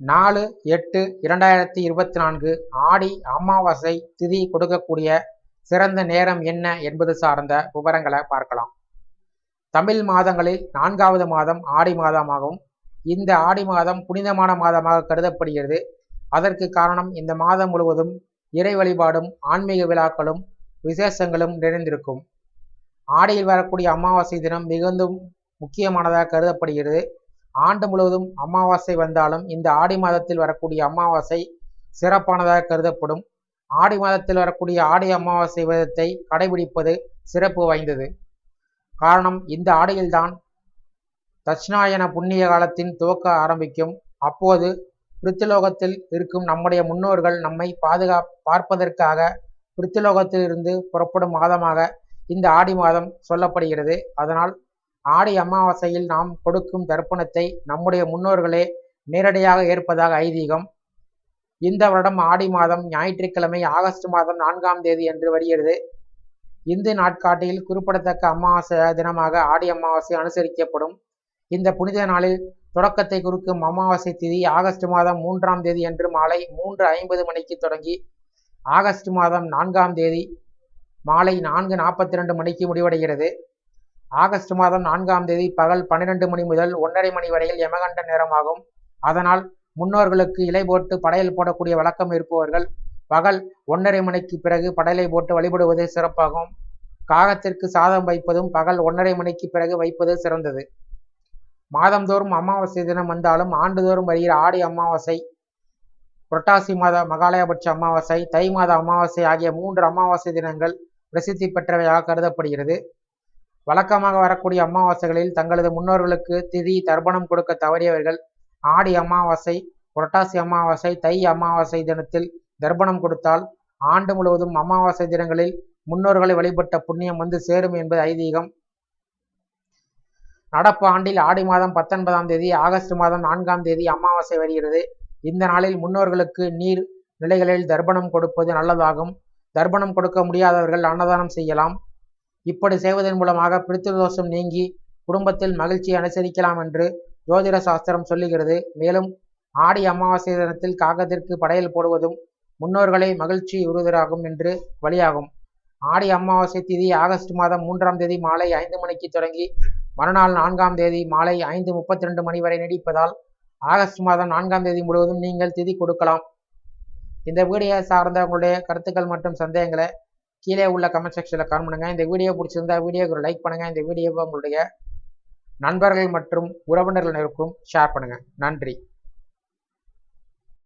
நாலு எட்டு இரண்டாயிரத்தி இருபத்தி நான்கு ஆடி அமாவாசை திதி கொடுக்கக்கூடிய சிறந்த நேரம் என்ன என்பது சார்ந்த விவரங்களை பார்க்கலாம். தமிழ் மாதங்களில் நான்காவது மாதம் ஆடி மாதமாகும் இந்த ஆடி மாதம் புனிதமான மாதமாக கருதப்படுகிறது. அதற்கு காரணம் இந்த மாதம் முழுவதும் இறை வழிபாடும் ஆன்மீக விழாக்களும் விசேஷங்களும் நிறைந்திருக்கும். ஆடியில் வரக்கூடிய அமாவாசை தினம் மிகுந்தும் முக்கியமானதாக கருதப்படுகிறது. ஆண்டு முழுவதும் அமாவாசை வந்தாலும் இந்த ஆடி மாதத்தில் வரக்கூடிய அமாவாசை சிறப்பானதாக கருதப்படும். ஆடி மாதத்தில் வரக்கூடிய ஆடி அமாவாசை விதத்தை கடைபிடிப்பது சிறப்பு வாய்ந்தது. காரணம் இந்த ஆடியில்தான் தட்சிணாயன புண்ணிய காலத்தின் துவக்க ஆரம்பிக்கும். அப்போது பிருத்திலோகத்தில் இருக்கும் நம்முடைய முன்னோர்கள் நம்மை பாதுகா பார்ப்பதற்காக பிரித்திலோகத்திலிருந்து புறப்படும் மாதமாக இந்த ஆடி மாதம் சொல்லப்படுகிறது. அதனால் ஆடி அமாவாசையில் நாம் கொடுக்கும் தர்ப்பணத்தை நம்முடைய முன்னோர்களே நேரடியாக ஏற்பதாக ஐதீகம். இந்த வருடம் ஆடி மாதம் ஞாயிற்றுக்கிழமை ஆகஸ்ட் மாதம் நான்காம் தேதி என்று வருகிறது. இந்து நாட்காட்டியில் குறிப்பிடத்தக்க அமாவாசை தினமாக ஆடி அமாவாசை அனுசரிக்கப்படும். இந்த புனித நாளில் தொடக்கத்தை குறிக்கும் அமாவாசை திதி ஆகஸ்ட் மாதம் மூன்றாம் தேதி என்று மாலை மூன்று ஐம்பது மணிக்கு தொடங்கி ஆகஸ்ட் மாதம் நான்காம் தேதி மாலை நான்கு நாற்பத்தி ரெண்டு மணிக்கு முடிவடைகிறது. ஆகஸ்ட் மாதம் நான்காம் தேதி பகல் பன்னிரண்டு மணி முதல் ஒன்றரை மணி வரையில் யமகண்ட நேரமாகும். அதனால் முன்னோர்களுக்கு இலை போட்டு படையல் போடக்கூடிய வழக்கம் இருப்பவர்கள் பகல் ஒன்றரை மணிக்கு பிறகு படையலை போட்டு வழிபடுவது சிறப்பாகும். காகத்திற்கு சாதம் வைப்பதும் பகல் ஒன்றரை மணிக்கு பிறகு வைப்பது சிறந்தது. மாதந்தோறும் அமாவாசை தினம் வந்தாலும் ஆண்டுதோறும் வருகிற ஆடி அமாவாசை புரட்டாசி மாத மகாலயபட்ச அமாவாசை தை மாத அமாவாசை ஆகிய மூன்று அமாவாசை தினங்கள் பிரசித்தி பெற்றவையாக கருதப்படுகிறது. வழக்கமாக வரக்கூடிய அமாவாசைகளில் தங்களது முன்னோர்களுக்கு திதி தர்ப்பணம் கொடுக்க தவறியவர்கள் ஆடி அமாவாசை புரட்டாசி அமாவாசை தை அமாவாசை தினத்தில் தர்ப்பணம் கொடுத்தால் ஆண்டு முழுவதும் அமாவாசை தினங்களில் முன்னோர்களை வழிபட்ட புண்ணியம் வந்து சேரும் என்பது ஐதீகம். நடப்பு ஆண்டில் ஆடி மாதம் பத்தொன்பதாம் தேதி ஆகஸ்ட் மாதம் நான்காம் தேதி அமாவாசை வருகிறது. இந்த நாளில் முன்னோர்களுக்கு நீர் நிலைகளில் தர்ப்பணம் கொடுப்பது நல்லதாகும். தர்ப்பணம் கொடுக்க முடியாதவர்கள் அன்னதானம் செய்யலாம். இப்படி செய்வதன் மூலமாக பிரித்திருதோஷம் நீங்கி குடும்பத்தில் மகிழ்ச்சியை அனுசரிக்கலாம் என்று ஜோதிட சாஸ்திரம் சொல்லுகிறது. மேலும் ஆடி அமாவாசை தினத்தில் காகத்திற்கு படையல் போடுவதும் முன்னோர்களை மகிழ்ச்சி உறுதலாகும் என்று வழியாகும். ஆடி அமாவாசை திதி ஆகஸ்ட் மாதம் மூன்றாம் தேதி மாலை ஐந்து மணிக்கு தொடங்கி மறுநாள் நான்காம் தேதி மாலை ஐந்து முப்பத்தி ரெண்டு மணி வரை நீடிப்பதால் ஆகஸ்ட் மாதம் நான்காம் தேதி முழுவதும் நீங்கள் திதி கொடுக்கலாம். இந்த வீடியோ சார்ந்த உங்களுடைய கருத்துக்கள் மற்றும் சந்தேகங்களை கீழே உள்ள கமெண்ட் செக்ஷனில் கமெண்ட் பண்ணுங்கள் இந்த வீடியோ பிடிச்சிருந்தா வீடியோக்கு லைக் பண்ணுங்கள் இந்த வீடியோவை உங்களுடைய நண்பர்கள் மற்றும் உறவினர்களுக்கும் ஷேர் பண்ணுங்கள் நன்றி.